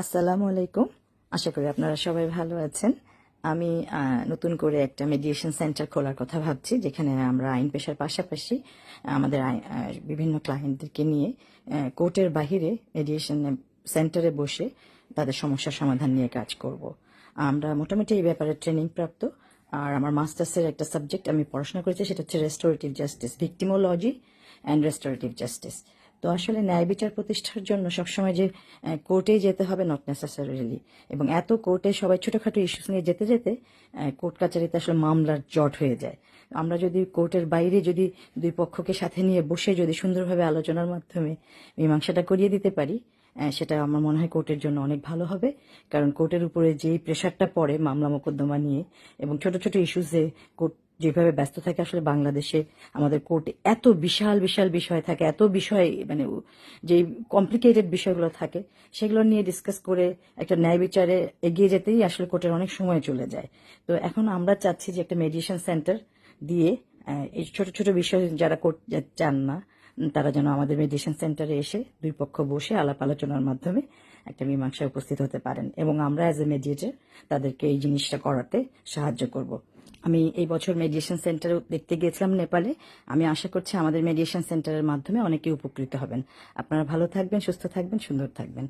আসসালামু আলাইকুম। আশা করি আপনারা সবাই ভালো আছেন। আমি নতুন করে একটা মেডিয়েশন সেন্টার খোলার কথা ভাবছি, যেখানে আমরা আইন পেশার পাশাপাশি আমাদের বিভিন্ন ক্লায়েন্টদেরকে নিয়ে কোর্টের বাহিরে মেডিয়েশন সেন্টারে বসে তাদের সমস্যার সমাধান নিয়ে কাজ করব। আমরা মোটামুটি এই ব্যাপারে ট্রেনিং প্রাপ্ত আর আমার মাস্টার্সের একটা সাবজেক্ট আমি পড়াশোনা করেছি, সেটা হচ্ছে restorative justice victimology and restorative justice তো আসলে ন্যায় বিচার প্রতিষ্ঠার জন্য সবসময় যে কোর্টে যেতে হবে নট নেসেসারিলি এবং এত কোর্টে সবাই ছোটখাটো ইস্যুস নিয়ে যেতে যেতে কোর্ট কাচারিতে আসলে মামলার জট হয়ে যায়। আমরা যদি কোর্টের বাইরে যদি দুই পক্ষকে সাথে নিয়ে বসে যদি সুন্দরভাবে আলোচনার মাধ্যমে মীমাংসাটা করিয়ে দিতে পারি সেটা আমার মনে হয় কোর্টের জন্য অনেক ভালো হবে। কারণ কোর্টের উপরে যেই প্রেশারটা পড়ে মামলা মোকদ্দমা নিয়ে এবং ছোট ছোট ইস্যুসে কোর্ট যেভাবে ব্যস্ত থাকে আসলে বাংলাদেশে, আমাদের কোর্টে এত বিশাল বিশাল বিষয় থাকে, এত বিষয় মানে যে কমপ্লিকেটেড বিষয়গুলো থাকে, সেগুলো নিয়ে ডিসকাস করে একটা ন্যায় বিচারে এগিয়ে যেতেই আসলে কোর্টের অনেক সময় চলে যায়। তো এখন আমরা চাচ্ছি যে একটা মেডিয়েশন সেন্টার দিয়ে এই ছোট ছোট বিষয় যারা কোর্ট চান না তারা যেন আমাদের মেডিয়েশন সেন্টারে এসে দুই পক্ষ বসে আলাপ আলোচনার মাধ্যমে একটা মীমাংসায় উপস্থিত হতে পারেন এবং আমরা অ্যাজ এ মেডিয়েটর তাদেরকে এই জিনিসটা করাতে সাহায্য করব। আমি এই বছর মেডিয়েশন সেন্টারে দেখতে গিয়েছিলাম নেপালে। আমি আশা করছি আমাদের মেডিয়েশন সেন্টারের মাধ্যমে অনেকে উপকৃত হবেন। আপনারা ভালো থাকবেন, সুস্থ থাকবেন, সুন্দর থাকবেন।